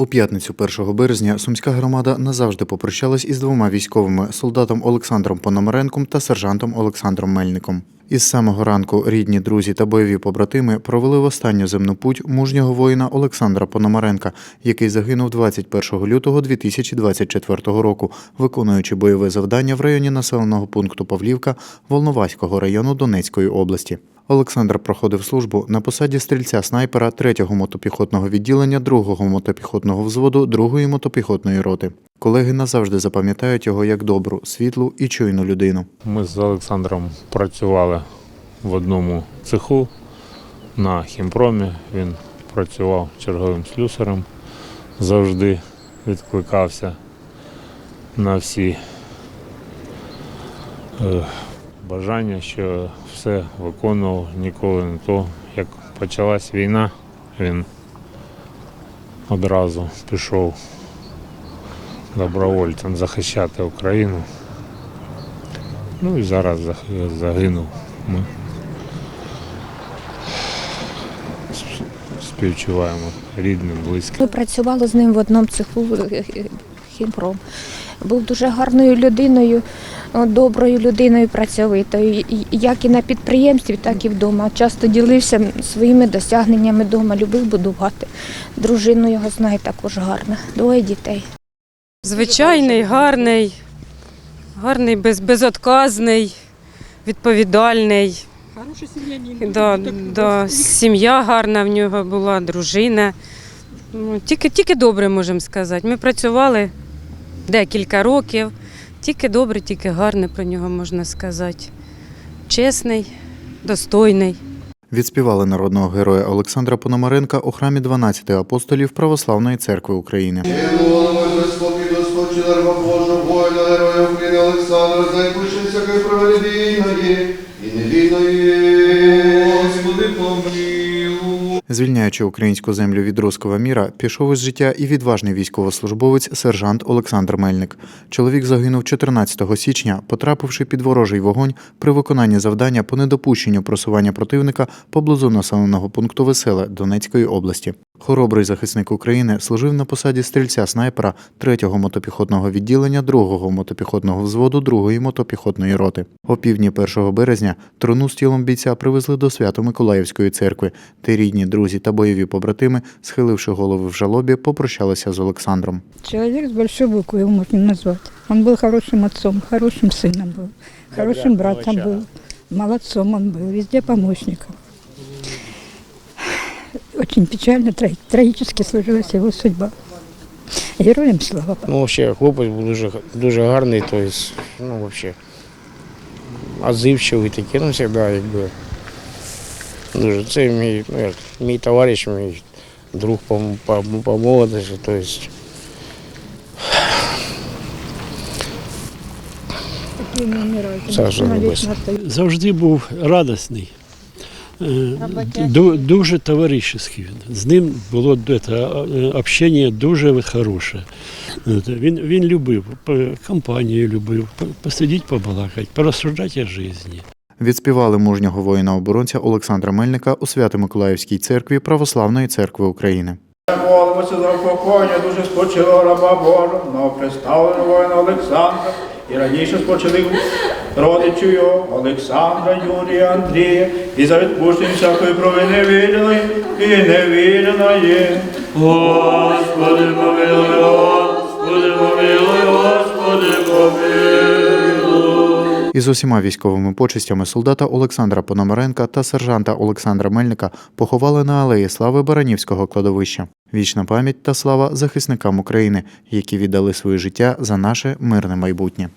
У п'ятницю 1 березня сумська громада назавжди попрощалась із двома військовими солдатом Олександром Пономаренком та сержантом Олександром Мельником. Із самого ранку рідні, друзі та бойові побратими провели в останню земну путь мужнього воїна Олександра Пономаренка, який загинув 21 лютого 2024 року, виконуючи бойове завдання в районі населеного пункту Павлівка Волноваського району Донецької області. Олександр проходив службу на посаді стрільця снайпера 3-го мотопіхотного відділення 2-го мотопіхотного взводу 2-ї мотопіхотної роти. Колеги назавжди запам'ятають його як добру, світлу і чуйну людину. Ми з Олександром працювали в одному цеху на хімпромі. Він працював черговим слюсарем, завжди відкликався на всі е, бажання, що все виконував ніколи не то. Як почалась війна, він одразу пішов добровольцем захищати Україну. Ну і зараз загинув. Ми співчуваємо рідним, близьким. Ми працювали з ним в одному цеху хімпром. Був дуже гарною людиною, доброю людиною, працьовитою, як і на підприємстві, так і вдома. Часто ділився своїми досягненнями вдома, любив будувати. Дружину його знаю також гарна, двоє дітей. Звичайний, гарний, гарний, без, безотказний, відповідальний. Хороший сім'янин. Да, да, сім'я гарна в нього була, дружина. Ну, Тільки, тільки добре можемо сказати. Ми працювали декілька років. Тільки добре, тільки гарне про нього можна сказати. Чесний, достойний. Відспівали народного героя Олександра Пономаренка у храмі 12 апостолів Православної церкви України. Господи, помилуй. Звільняючи українську землю від руського міра, пішов із життя і відважний військовослужбовець сержант Олександр Мельник. Чоловік загинув 14 січня, потрапивши під ворожий вогонь при виконанні завдання по недопущенню просування противника поблизу населеного пункту Веселе Донецької області. Хоробрий захисник України служив на посаді стрільця снайпера 3-го мотопіхотного відділення 2-го мотопіхотного взводу 2-ї мотопіхотної роти. О півдні 1 березня труну з тілом бійця привезли до Свято-Миколаївської церкви, де рідні, друзі та бойові побратими, схиливши голови в жалобі, попрощалися з Олександром. Человек с большой буквы его можно назвать. Он был хорошим отцом, хорошим сыном был, хорошим братом был, молодцом он был, везде помощником. Очень печально, тра- трагически сложилась его судьба. Героям слава. Ну, взагалі, хлопець був дуже, дуже гарний, тобто, ну, взагалі, отзивчивий такий, ну, завжди, якби. Дуже. Це мій, ну, як, мій товариш, мій друг по, по, по молодості, навечно небесне. остаются. завжди був радісний, дуже товаришський. З ним було це, е, общення дуже хороше. Він, він любив, компанію любив, по- посидіти, побалакати, порозсуждати о житті. Відспівали мужнього воїна-оборонця Олександра Мельника у Свято-Миколаївській церкві Православної церкви України. Молимося за упокоєння дуже спочило раба Божого, новоприставленого воїна Олександра і раніше спочили родичів його Олександра, Юрія, Андрія і за відпущення всякої провини вільної і невільної. Господи, помилуй, Господи, помилуй, Господи, помилуй. Із усіма військовими почестями солдата Олександра Пономаренка та сержанта Олександра Мельника поховали на алеї слави Баранівського кладовища. Вічна пам'ять та слава захисникам України, які віддали своє життя за наше мирне майбутнє.